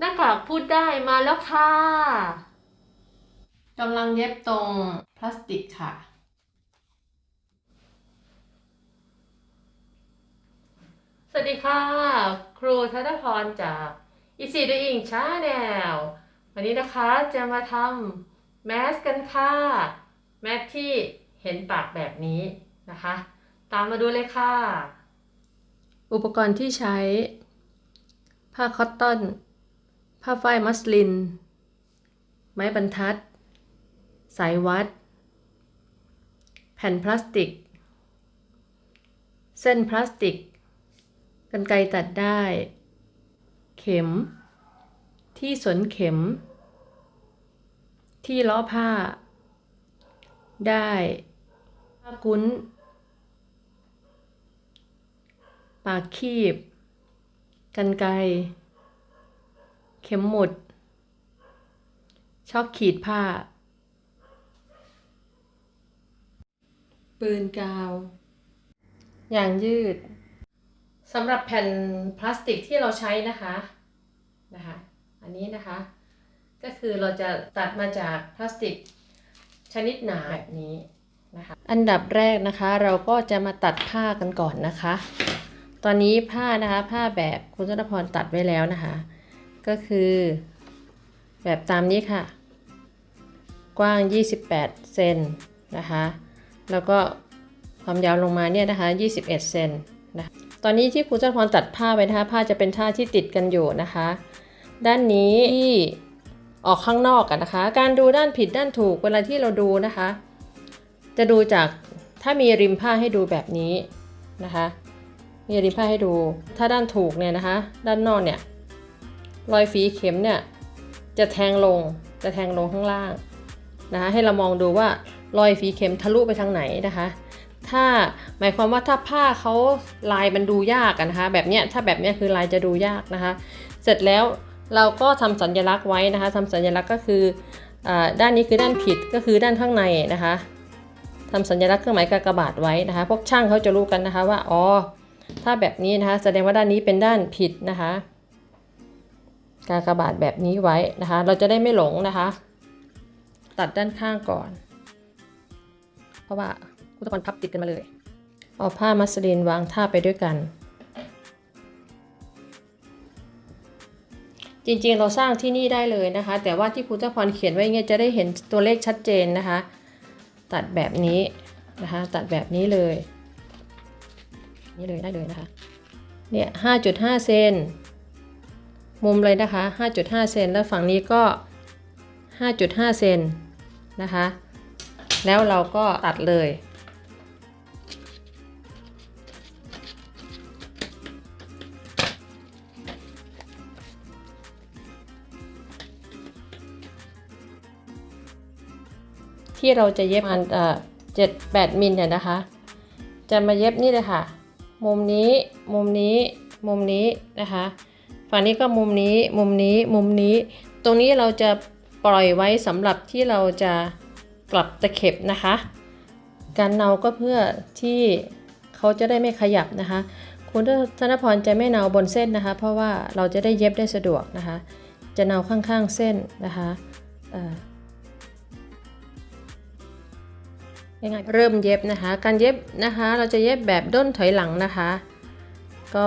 หน้ากากพูดได้มาแล้วค่ะกำลังเย็บตรงพลาสติกค่ะ สวัสดีค่ะ ครูธนพรจาก Easy Doing Channel วันนี้นะคะจะมาทำแมสกันค่ะ แมสที่เห็นปากแบบนี้นะคะ ตามมาดูเลยค่ะ อุปกรณ์ที่ใช้ ผ้าคอตตอน ผ้าฝ้ายมัสลิน ไม้บรรทัด สายวัด แผ่นพลาสติก เส้นพลาสติก กันไกรตัดได้ เข็ม ที่สนเข็ม ที่ล้อผ้า ได้ผ้ากุ้นปากคีบ กันไกร เข็มหมุดช็อกขีดผ้า ปืนกาว อย่างยืดสำหรับแผ่นพลาสติกที่เราใช้นะคะนะคะ อันนี้นะคะ ก็คือเราจะตัดมาจากพลาสติกชนิดหนาแบบนี้นะคะ อันดับแรกนะคะเราก็จะมาตัดผ้ากันก่อนนะคะ ตอนนี้ผ้านะคะผ้าแบบคุณธนพรตัดไว้แล้วนะคะ ก็คือ แบบตามนี้ค่ะ กว้าง 28 เซนนะคะ แล้วก็ความยาวลงมาเนี่ยนะคะ 21 เซนนะะตอนนี้ที่ครูเจ้าพรตัดผ้าไว้นะคะ ผ้าจะเป็นผ้าที่ติดกันอยู่นะคะ ด้านนี้ที่ออกข้างนอกกันนะคะ การดูด้านผิดด้านถูกเวลาที่เราดูนะคะ จะดูจากถ้ามีริมผ้าให้ดูแบบนี้นะคะ มีริมผ้าให้ดู ถ้าด้านถูกเนี่ยนะคะ ด้านนอกเนี่ย รอยฝีเข็มเนี่ยจะแทงลงจะแทงลงข้างล่างนะคะให้เรามองดูว่ารอยฝีเข็มทะลุไปทางไหนนะคะ ถ้าหมายความว่าถ้าผ้าเขาลายมันดูยากนะคะ แบบเนี้ยถ้าแบบเนี้ยคือลายจะดูยากนะคะ เสร็จแล้วเราก็ทำสัญลักษณ์ไว้นะคะทำสัญลักษณ์ก็คืออด้านนี้คือด้านผิดก็คือด้านข้างในนะคะทำสัญลักษณ์เครื่องหมายกากบาทไว้นะคะ พวกช่างเขาจะรู้กันนะคะว่าอ๋อถ้าแบบนี้นะคะ แสดงว่าด้านนี้เป็นด้านผิดนะคะ กากบาทแบบนี้ไว้นะคะ เราจะได้ไม่หลงนะคะ ตัดด้านข้างก่อน เพราะว่าคุณตะกอนพับติดกันมาเลย เอาผ้ามัสลินวางท่าไปด้วยกัน จริงๆเราสร้างที่นี่ได้เลยนะคะ แต่ว่าที่ครูเจ้าพรเขียนไว้เงี้ยจะได้เห็นตัวเลขชัดเจนนะคะ ตัดแบบนี้นะคะ ตัดแบบนี้เลย นี่เลยได้เลยนะคะ เนี่ย 5.5 เซน มุมเลยนะคะ 5.5 เซนแล้วฝั่งนี้ก็ 5.5 เซนนะคะ แล้วเราก็ตัดเลย ที่เราจะเย็บมันเจ็ดแปดมิลเนี่ยนะคะ จะมาเย็บนี่เลยค่ะ มุมนี้ มุมนี้ มุมนี้นะคะ ฝั่งนี้ก็มุมนี้มุมนี้มุมนี้ ตรงนี้เราจะปล่อยไว้สำหรับที่เราจะกลับตะเข็บนะคะ การเนาก็เพื่อที่เขาจะได้ไม่ขยับนะคะ คุณธนพรจะไม่เนาบนเส้นนะคะ เพราะว่าเราจะได้เย็บได้สะดวกนะคะ จะเนาข้างๆเส้นนะคะเอ่อง่ายๆเริ่มเย็บนะคะ การเย็บนะคะ เราจะเย็บแบบด้นถอยหลังนะคะ ก็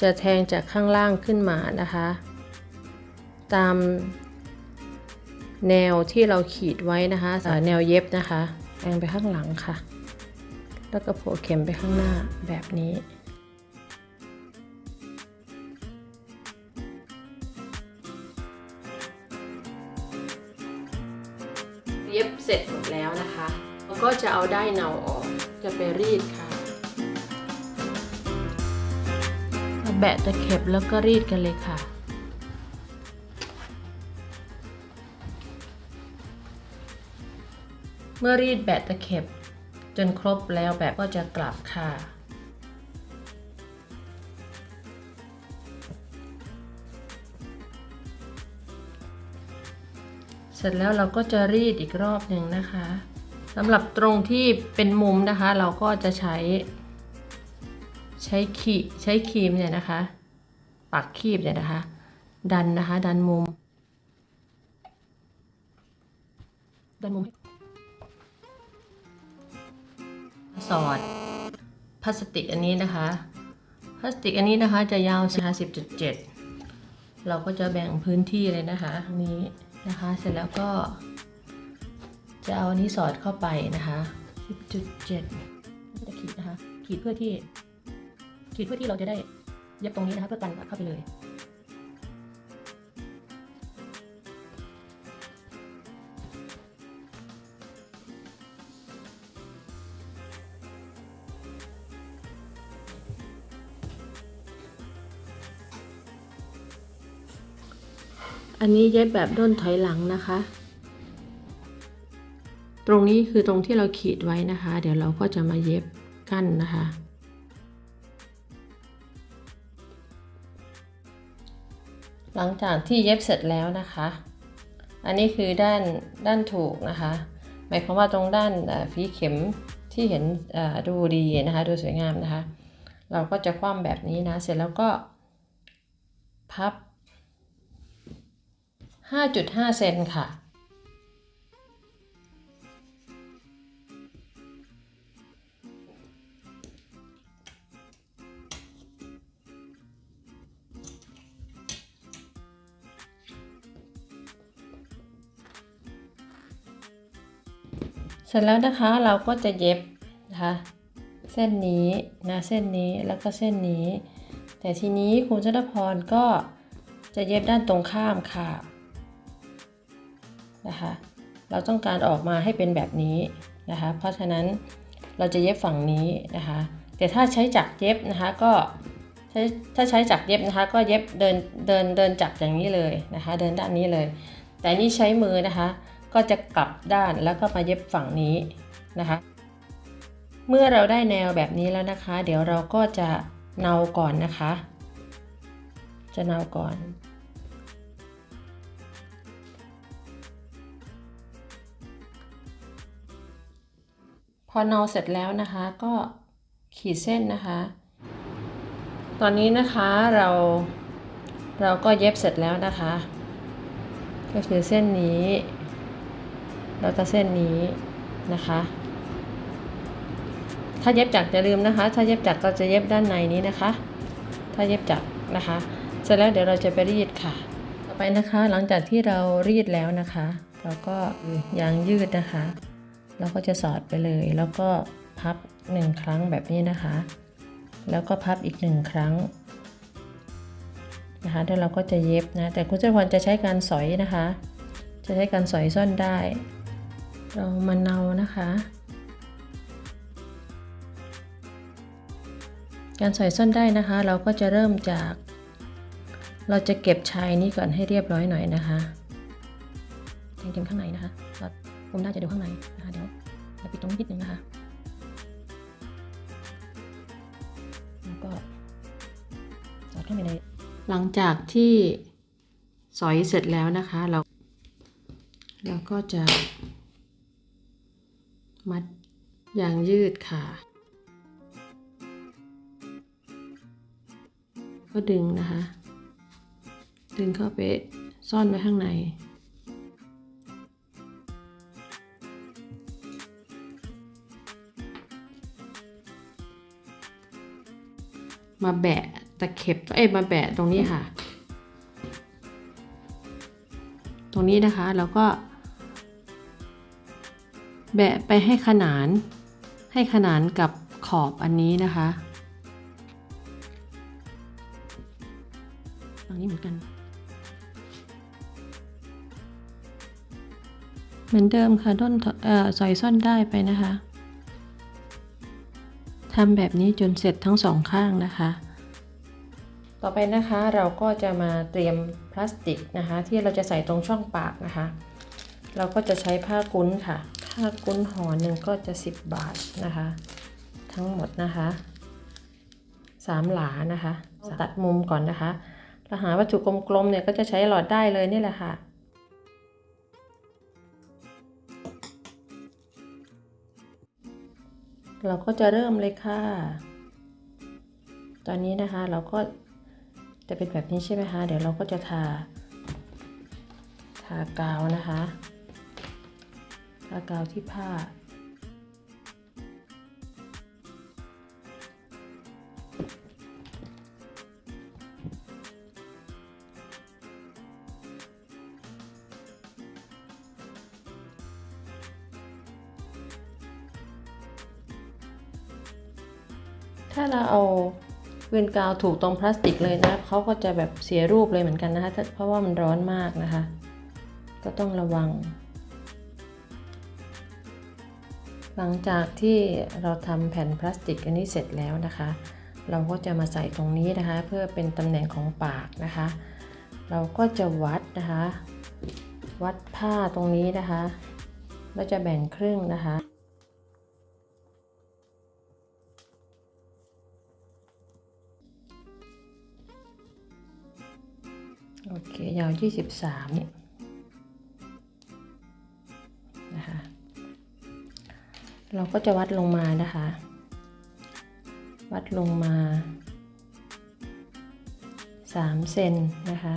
จะแทงจากข้างล่างขึ้นมานะคะ ตามแนวที่เราขีดไว้นะคะแนวเย็บนะคะแทงไปข้างหลังค่ะ แล้วก็โผล่เข็มไปข้างหน้าแบบนี้เย็บเสร็จหมดแล้วนะคะ เราก็จะเอาได้เนาออก จะไปรีดค่ะ แบะตะเข็บแล้วก็รีดกันเลยค่ะ เมื่อรีดแบะตะเข็บ จนครบแล้วแบบก็จะกลับค่ะเสร็จแล้วเราก็จะรีดอีกรอบหนึ่งนะคะสำหรับตรงที่เป็นมุมนะคะ เราก็จะใช้ ใช้ขีใช้ครีมเนี่ยนะคะปปากคีบเนี่ยนะคะ ดันนะคะ ดันมุม ดันมุมให้สอดพลาสติกอันนี้นะคะ พลาสติกอันนี้นะคะจะยาว50.7 เราก็จะแบ่งพื้นที่เลยนะคะนี้นะคะ เสร็จแล้วก็จะเอาอันนี้สอดเข้าไปนะคะ 10.7จะขีดนะคะ ขีดเพื่อที่ ขีดเพื่อที่เราจะได้เย็บตรงนี้นะคะเพื่อกันเข้าไปเลยอันนี้เย็บแบบด้นถอยหลังนะคะ ตรงนี้คือตรงที่เราขีดไว้นะคะ เดี๋ยวเราก็จะมาเย็บกั้นนะคะ หลังจากที่เย็บเสร็จแล้วนะคะ อันนี้คือด้านด้านถูกนะคะ หมายความว่าตรงด้านฝีเข็มที่เห็นดูดีนะคะ ดูสวยงามนะคะ เราก็จะคว่ำแบบนี้นะ เสร็จแล้วก็พับ 5.5 เซนค่ะ ร็จแล้วนะคะเราก็จะเย็บนะคะเส้นนี้นะเส้นนี้แล้วก็เส้นนี้ แต่ทีนี้คุณชนพรก็จะเย็บด้านตรงข้ามค่ะนะคะเราต้องการออกมาให้เป็นแบบนี้นะคะเพราะฉะนั้นเราจะเย็บฝั่งนี้นะคะแต่ถ้าใช้จักเย็บนะคะก็ใช้ถ้าใช้จักเย็บนะคะก็เย็บเดินเดินเดินจักอย่างนี้เลยนะคะเดินด้านนี้เลย แต่นี่ใช้มือนะคะ ก็จะกลับด้านแล้วก็มาเย็บฝั่งนี้นะคะ เมื่อเราได้แนวแบบนี้แล้วนะคะ เดี๋ยวเราก็จะเนาก่อนนะคะ จะเนาก่อนพอเนาเสร็จแล้วนะคะก็ขีดเส้นนะคะ ตอนนี้นะคะเราเราก็เย็บเสร็จแล้วนะคะ ก็คือเส้นนี้ แล้วก็เส้นนี้นะคะ ถ้าเย็บจักรอย่าลืมนะคะ ถ้าเย็บจักรก็จะเย็บด้านในนี้นะคะ ถ้าเย็บจักรนะคะ เสร็จแล้วเดี๋ยวเราจะไปรีดค่ะ ต่อไปนะคะ หลังจากที่เรารีดแล้วนะคะ เราก็ยางยืดนะคะ เราก็จะสอดไปเลย แล้วก็พับหนึ่งครั้งแบบนี้นะคะ แล้วก็พับอีกหนึ่งครั้งนะคะแล้วเราก็จะเย็บนะ แต่คุณเจ้าพรจะใช้การสอยนะคะ จะใช้การสอยซ่อนได้ เรามาเนานะคะ การใสอยซ่อนได้นะคะ เราก็จะเริ่มจาก เราจะเก็บชายนี้ก่อนให้เรียบร้อยหน่อยนะคะแทงเข็มข้างในนะคะเราผมน่าจะดูข้างในนะคะเดี๋ยวเราปิดตรงนี้นิดนึงนะคะแล้วก็สอดเข้าไปในหลังจากที่สอยเสร็จแล้วนะคะเราเราก็จะ มัดยางยืดค่ะ ก็ดึงนะคะ ดึงเข้าไปซ่อนไว้ข้างใน มาแบะตะเข็บเอ้ยมาแบะตรงนี้ค่ะ ตรงนี้นะคะแล้วก็ แบะไปให้ขนาน ให้ขนานกับขอบอันนี้นะคะฝั่งนี้เหมือนกัน เหมือนเดิมค่ะด้นอ่อสอยซ่อนได้ไปนะคะทำแบบนี้จนเสร็จทั้งสองข้างนะคะ ต่อไปนะคะเราก็จะมาเตรียมพลาสติกนะคะ ที่เราจะใส่ตรงช่องปากนะคะ เราก็จะใช้ผ้ากุ้นค่ะ ผ้ากุนห่อหนึ่งก็จะ 10 บาทนะคะ ทั้งหมดนะคะสามหลานะคะ ตัดมุมก่อนนะคะเราหาวัตถุกลมๆเนี่ยก็จะใช้หลอดได้เลยนี่แหละค่ะเราก็จะเริ่มเลยค่ะ ตอนนี้นะคะเราก็จะเป็นแบบนี้ใช่ไหมคะ เดี๋ยวเราก็จะทา ทากาวนะคะ ทากาวที่ผ้า ถ้าเราเอาปืนกาวถูกตรงพลาสติกเลยนะเขาก็จะแบบเสียรูปเลยเหมือนกันนะคะเพราะว่ามันร้อนมากนะคะ ก็ต้องระวัง หลังจากที่เราทำแผ่นพลาสติกอันนี้เสร็จแล้วนะคะ เราก็จะมาใส่ตรงนี้นะคะ เพื่อเป็นตำแหน่งของปากนะคะ เราก็จะวัดนะคะ วัดผ้าตรงนี้นะคะแล้วจะแบ่งครึ่งนะคะโอเคยาว 23เนี่ย เราก็จะวัดลงมานะคะ วัดลงมา3เซนนะคะ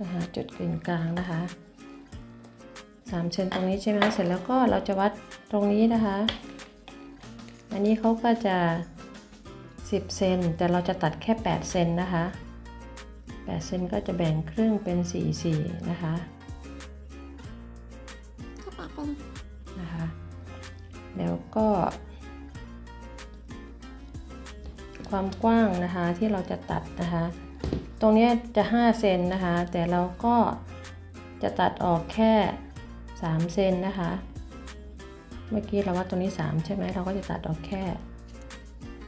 นะคะจุดกึ่งกลางนะคะ3เซนตรงนี้ใช่ไหมเสร็จแล้วก็เราจะวัดตรงนี้นะคะ อันนี้เขาก็จะ 10เซนแต่เราจะตัดแค่8เซนนะคะ8เซนก็จะแบ่งครึ่งเป็น 4 4 นะคะ แล้วก็ ความกว้างนะคะที่เราจะตัดนะคะ ตรงนี้จะ 5 เซนนะคะ แต่เราก็จะตัดออกแค่ 3 เซนนะคะ เมื่อกี้เราว่าตรงนี้ 3 ใช่ไหมเราก็จะตัดออกแค่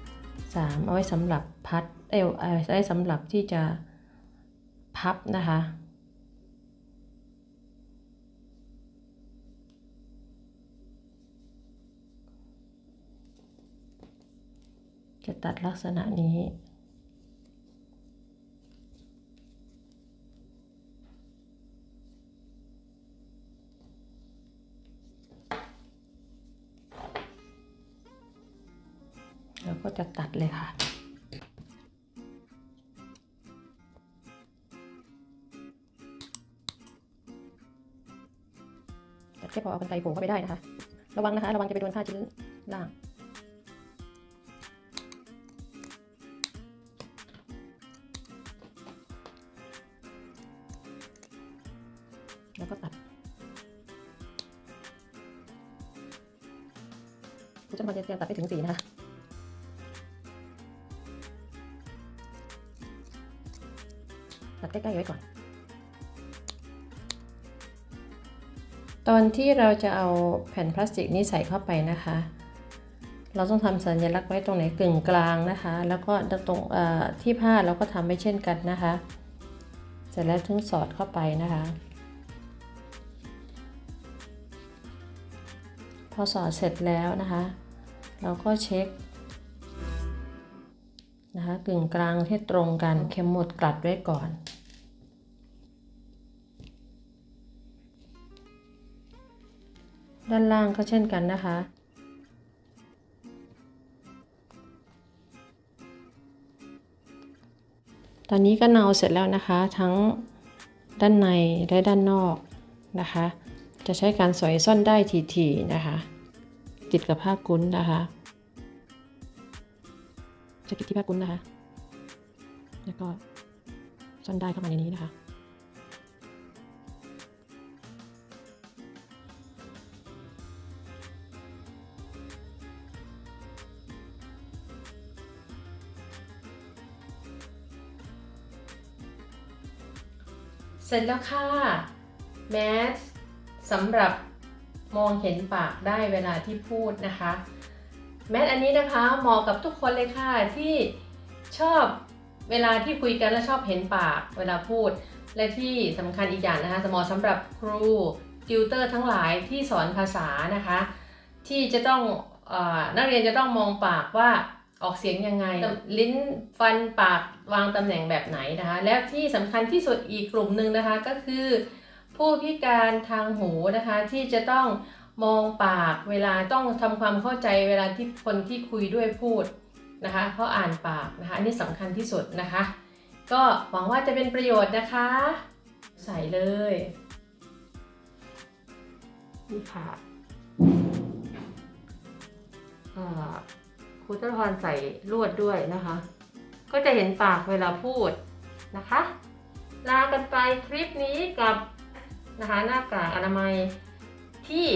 3 เอาไว้สำหรับพัด เอวเอาไว้สำหรับที่จะพับนะคะ จะตัดลักษณะนี้แล้วก็จะตัดเลยค่ะตัดแค่พอเอากันไกรโผล่เข้าไปได้นะคะ ระวังนะคะ ระวังจะไปโดนผ้าชิ้นล่าง แล้วก็ตัดคุณจะมาจะตัดไปถึงสีนะคะตัดใกล้ๆไว้ก่อน ตอนที่เราจะเอาแผ่นพลาสติกนี้ใส่เข้าไปนะคะ เราต้องทำสัญลักษณ์ไว้ตรงไหนกึ่งกลางนะคะ แล้วก็ตรงที่ผ้าเราก็ทำไว้เช่นกันนะคะ เสร็จแล้วถึงสอดเข้าไปนะคะ อสอดเสร็จแล้วนะคะ เราก็เช็คนะคะกึ่งกลางที่ตรงกันเข็มหมดกลัดไว้ก่อน ด้านล่างก็เช่นกันนะคะตอนนี้ก็เนาเสร็จแล้วนะคะ ทั้งด้านในและด้านนอกนะคะ จะใช้การสอยซ่อนได้ทีๆนะคะ ติดกับผ้ากุ้นนะคะจะติดที่ผ้ากุ้นนะคะ แล้วก็ซ่อนได้เข้ามาในนี้นะคะเสร็จแล้วค่ะแมส สำหรับมองเห็นปากได้เวลาที่พูดนะคะ แมสอันนี้นะคะเหมาะกับทุกคนเลยค่ะที่ชอบเวลาที่คุยกันแล้วชอบเห็นปากเวลาพูด และที่สำคัญอีกอย่างนะคะเหมาะสำหรับครูติวเตอร์ทั้งหลายที่สอนภาษานะคะ ที่จะต้องอนักเรียนจะต้องมองปากว่าออกเสียงยังไง ลิ้นฟันปากวางตำแหน่งแบบไหนนะคะ แล้วที่สำคัญที่สุดอีกกลุ่มหนึ่งนะคะก็คือ ผู้พิการทางหูนะคะที่จะต้องมองปากเวลาต้องทำความเข้าใจเวลาที่คนที่คุยด้วยพูดนะคะเพราะอ่านปากนะคะอันนี้สำคัญที่สุดนะคะ ก็หวังว่าจะเป็นประโยชน์นะคะ ใส่เลยนี่ค่ะครูต้นพรใส่ลวดด้วยนะคะ ก็จะเห็นปากเวลาพูดนะคะ ลากันไปคลิปนี้กับ นะคะ หน้ากากอนามัยที่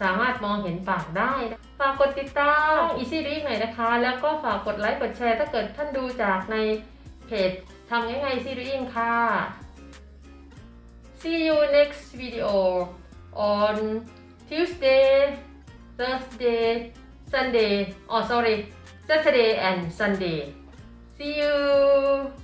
สามารถมองเห็นปากได้ ฝากกดติดตาม Easy r e a หน่อยนะคะ แล้วก็ฝากกดไลค์กดแชร์ ถ้าเกิดท่านดูจากในเพจทำง่ายๆ Easy Reading ค่ะ See you next video on Tuesday, Thursday, Sunday. Oh, sorry, Saturday and Sunday. See you.